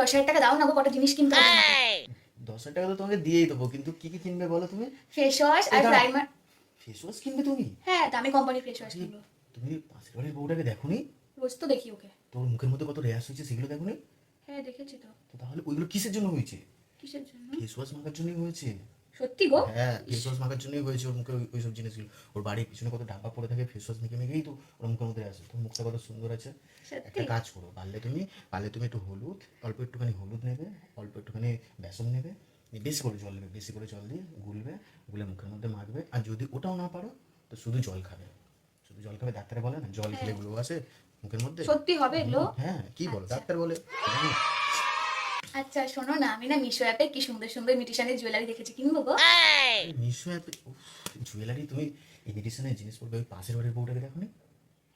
দশ হাজার টাকা দাও না গো কটা জিনিস কিনতে হবে? দশ হাজার টাকা তো তোমাকে দিয়েই দেবো কিন্তু কি কি কিনবে বলো তুমি? ফেস ওয়াশ আর প্রাইমার ফেস ওয়াশ কিনবে তুমি? হ্যাঁ দামি কোম্পানির ফেস ওয়াশ কিনবো। তুমি পাশের বাড়ির বউটাকে দেখোনি? রোজ তো দেখি ওকে। তোর মুখের মধ্যে কত র্যাশ হয়েছে সেগুলো দেখোনি? হ্যাঁ দেখেছি তো। তো তাহলে ওইগুলো কিসের জন্য হয়েছে? কিসের জন্য? ফেস ওয়াশ মাখার জন্যই হয়েছে। সত্যি গো? হ্যাঁ ফেস ওয়াশ মাখার জন্যই হয়েছে ওর মুখে ওই- ওইসব জিনিসগুলো। ওর বাড়ির পিছনে কত ডাব্বা পড়ে থাকে ফেস ওয়াশ মেখে মেখেই তো ওর মুখের মধ্যে আসে। তোর মুখটা কত সুন্দর আছে। একটা কাজ করো পারলে তুমি পারলে তুমি একটু হলুদ অল্প একটুখানি হলুদ নেবে অল্প একটুখানি বেসন নেবে বেশি করে জল নেবে বেশি করে জল দিয়ে গুলবে গুলে মুখের মধ্যে মাখবে। আর যদি ওটাও না পারো তো শুধু জল খাবে। শুধু জল খাবে ডাক্তারে বলে না জল খেলে গুলো আসে মুখের মধ্যে। সত্যি হবে এগুলো হ্যাঁ কি বলো ডাক্তার বলে। আচ্ছা শোনো না আমি না মিশো অ্যাপে কি সুন্দর সুন্দর মিটিশানের জুয়েলারি দেখেছি কিনবো? গো মিশো অ্যাপে জুয়েলারি তুমি ইমিটেশনের জিনিস পড়বে ওই পাশের বাড়ির বউটাকে দেখো নি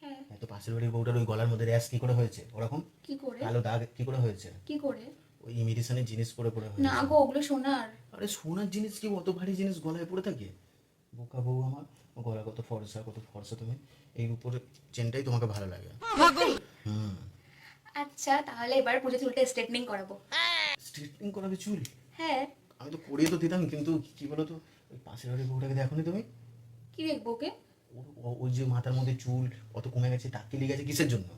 হ্যাঁ এত পাশের বাড়ির বউটার ওই গলার মধ্যে র্যাশ কি করে হয়েছে ওরকম? কি করে? কালো দাগ কি করে হয়েছে? কি করে? ওই ইমিটেশনের জিনিস পরে পরে হয়েছে। না গো ওগুলো সোনার। আরে সোনার জিনিস কি? অত ভারী জিনিস গলায় পড়ে থাকে? বোকা বউ আমার গলা কত ফর্সা কত ফর্সা তুমি। এই উপরে চেনটাই তোমাকে ভালো লাগে। হুম। আচ্ছা তাহলে এবার পুজোতে উল্টে স্ট্রেটনিং করাবো। স্ট্রেটনিং করাবে চুল? হ্যাঁ। আমি তো করিয়ে তো দিতাম কিন্তু কি বলো তো ওই পাশের বাড়ির বউটাকে দেখো নি তুমি? কি দেখব ওকে? ওই যে মাথার মধ্যে চুল কত কমে গেছে টাকি লেগে গেছে কিসের জন্য?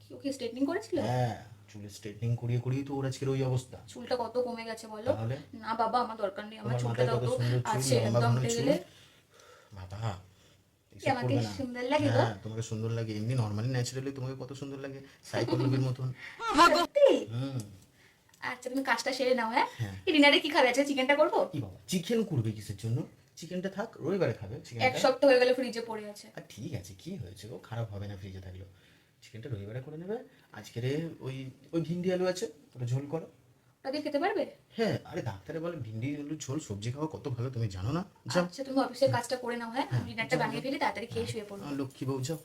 কি ওকে স্ট্রেটনিং করেছিল? হ্যাঁ চুলের স্ট্রেটনিং করিয়ে করিয়ে তো ওর আজকের ওই অবস্থা। চুলটা কত কমে গেছে বলো? না বাবা আমার দরকার নেই আমার চুলটা কত তো। সুন্দর আছে একদম গেলে বাবা কি আমাকে সুন্দর লাগে গো হ্যাঁ তোমাকে সুন্দর লাগে এমনি নর্মালি ন্যাচারালি তোমাকে কত সুন্দর লাগে সাইকোলজির মতন। সত্যি হুম। আচ্ছা তুমি কাজটা সেরে নাও হ্যাঁ? হ্যাঁ। এই ডিনারে কি খাবে? আজকে চিকেনটা করব? কি বাবা চিকেন করবে কিসের জন্য? চিকেনটা থাক রবিবারে খাবে এক সপ্তাহ হয়ে গেল ফ্রিজে পড়ে আছে। আর ঠিক আছে কি হয়েছে গো? খারাপ হবে না ফ্রিজে থাকল চিকেনটা রবিবারে করে নেবে আজকের ওই ওই ভিন্ডি আলু আছে ওটা ঝোল করো। ওটা দিয়ে খেতে পারবে? হ্যাঁ আরে ডাক্তারে বলে ভিন্ডি আলু ঝোল সবজি খাওয়া কত ভালো তুমি জানো না? আচ্ছা তুমি অফিসের কাজটা করে নাও হ্যাঁ? ডিনারটা বানিয়ে ফেলি তাড়াতাড়ি খেয়ে শুয়ে পড়ো লক্ষ্মী বউ যাও।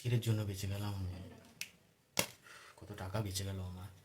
আজকের জন্য বেঁচে গেলাম। কত টাকা বেঁচে গেল আমার।